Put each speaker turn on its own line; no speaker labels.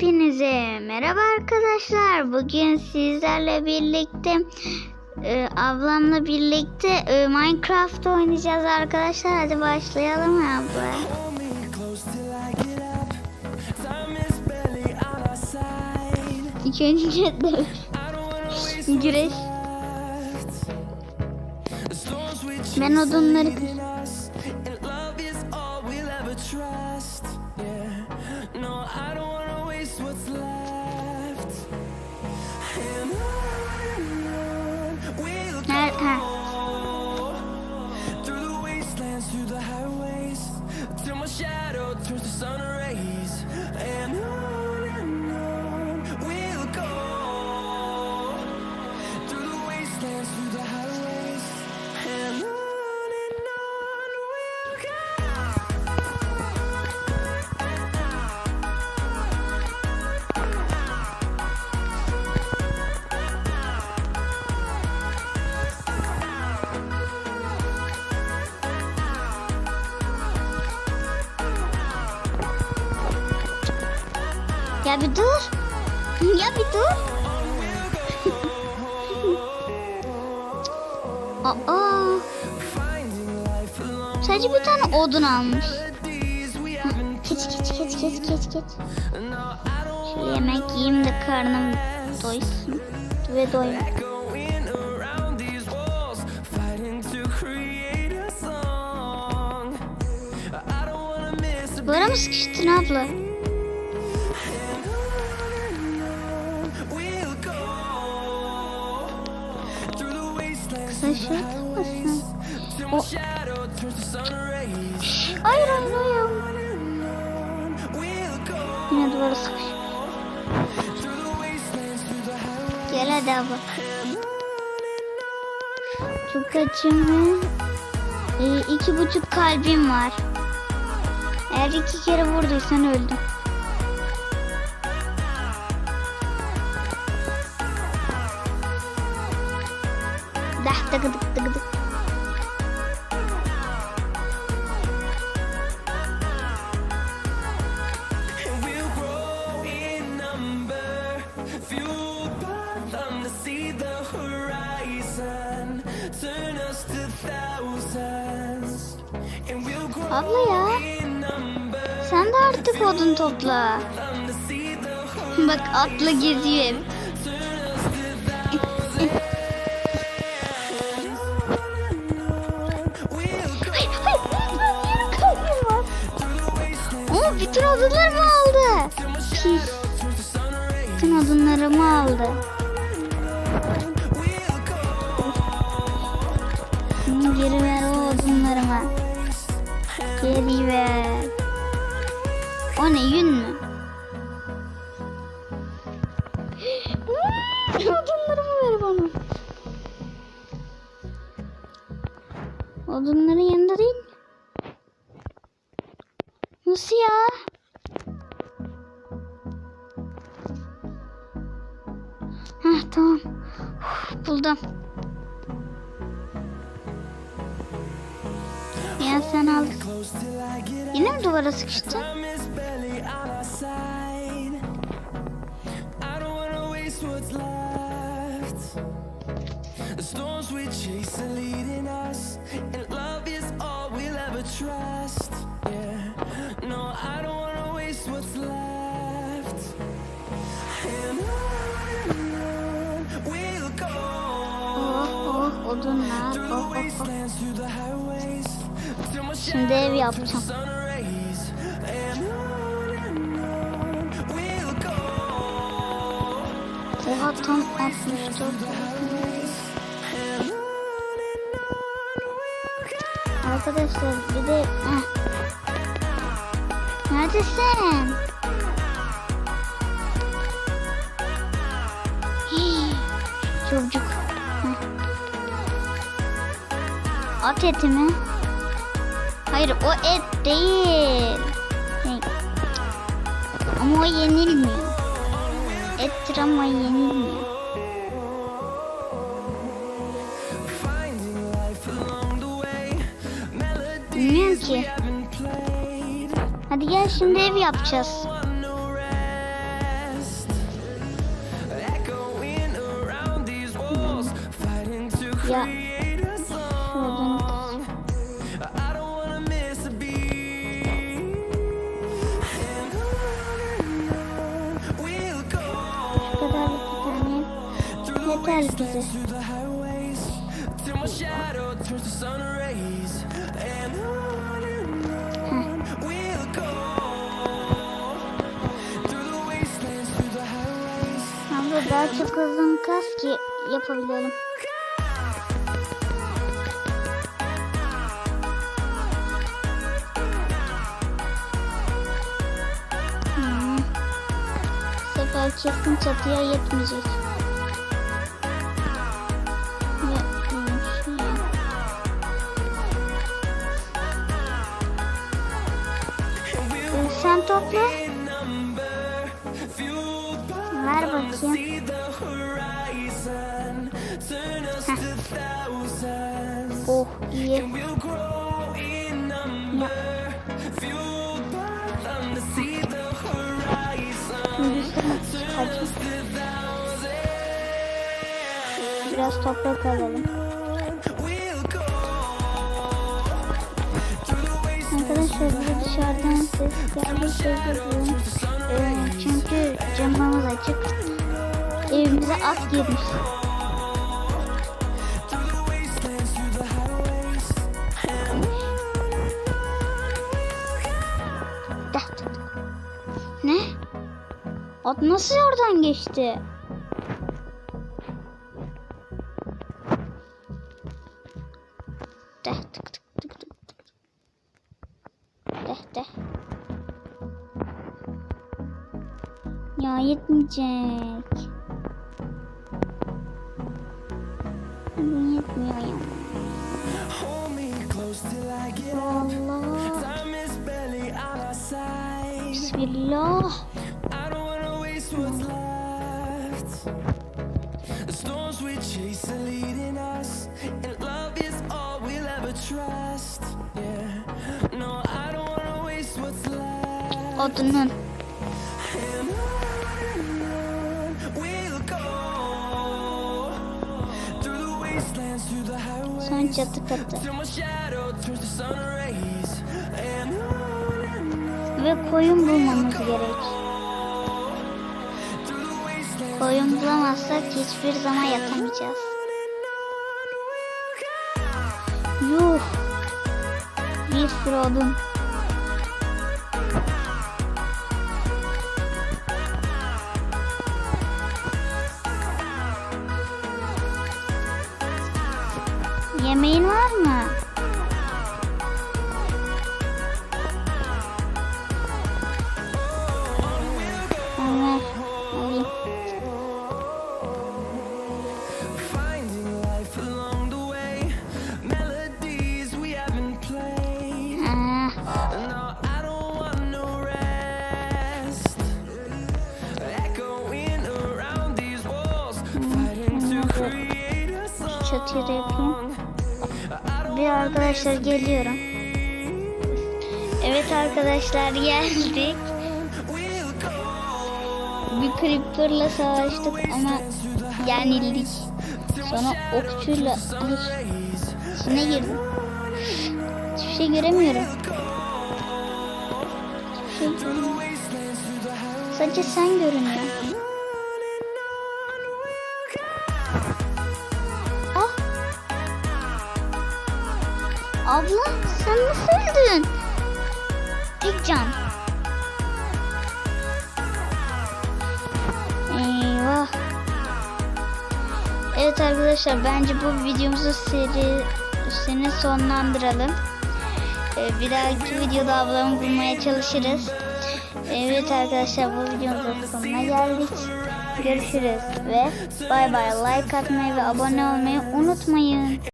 Hepinize merhaba arkadaşlar. Bugün sizlerle birlikte e, ablamla birlikte e, Minecraft oynayacağız arkadaşlar. Hadi başlayalım abla. İlk önce
waste
güreş. Ben odunları
is what's left.
Ya bir dur. Ya bir dur. Aa, sadece bir tane odun almış. Geç geç geç geç geç geç. Şu yemek yiyeyim de karnım doysun. Ve
a
Duvara mı sıkıştın abla? Sen
through
şey
till
O-. Hayır hayır hayır. Yine duvara sıkış. Gel hadi abla. Çok açım ee, iki buçuk kalbim var. Eğer iki kere vurduysan öldüm. Abla ya. Sen de artık odun topla. Bak atla geziyor ev. Oo, bütün odunlarımı aldı. Pis. Bütün odunlarımı aldı. Şimdi geri O ne yün mü? Odunlarımı ver bana. Odunların yanında değil mi? Nasıl ya? Heh tamam. Uf, buldum. Ya sen al. Yine mi duvara sıkıştın?
Waste what's left. The storms we chase are leading us, and love is all we'll ever trust. Yeah, no, I don't wanna waste what's left. And on we'll go
Oh oh
through
Oh
the
oh oh.
wastelands, through the highways, till my
Şimdi ev yapacağım. Oha tam 64.
and on and on we'll go
Arkadaşlar bir de... Heh. Neredesin? Hii, Çocuk. At eti mi? Hayır o et değil. Ama o yenilmiyor iyileştir ama yenilmiyor. Bilmiyorum ki. Hadi gel şimdi ev yapacağız. Ya
highways
Abla daha çok hızlı kas ki yapabilelim. Hmm. Bu sefer kesin çatıya yetmeyecek.
abla?
Ver bakayım.
Heh.
Oh iyi. Biraz toprak alalım. Bize dışarıdan ses gelirse duyuyorum. Ee, çünkü camımız açık. Evimize at girmiş. Ne? At nasıl oradan geçti? Deh. Ya yetmeyecek. Bu yetmiyor ya. Allah. Bismillah.
The storms we chase are leading us, and love is all we'll ever trust. Yeah, no, I don't
Odunun. Son çatı katı. Ve koyun bulmamız gerek. Koyun bulamazsak hiçbir zaman yatamayacağız. Yuh. Bir sürü odun.
Fighting to create a song.
çatıyı da yapayım. Bir arkadaşlar geliyorum. Evet arkadaşlar geldik. Bir creeper'la savaştık ama yenildik. Sonra okçuyla içine girdim. Hiçbir şey göremiyorum. Hiçbir şey göremiyorum. Sadece sen görünüyor. Abla sen nasıl öldün? Tek can. Eyvah. Evet arkadaşlar bence bu videomuzu serisini sonlandıralım. Ee, bir dahaki videoda ablamı bulmaya çalışırız. Evet arkadaşlar bu videomuzun sonuna geldik. Görüşürüz ve bay bay like atmayı ve abone olmayı unutmayın.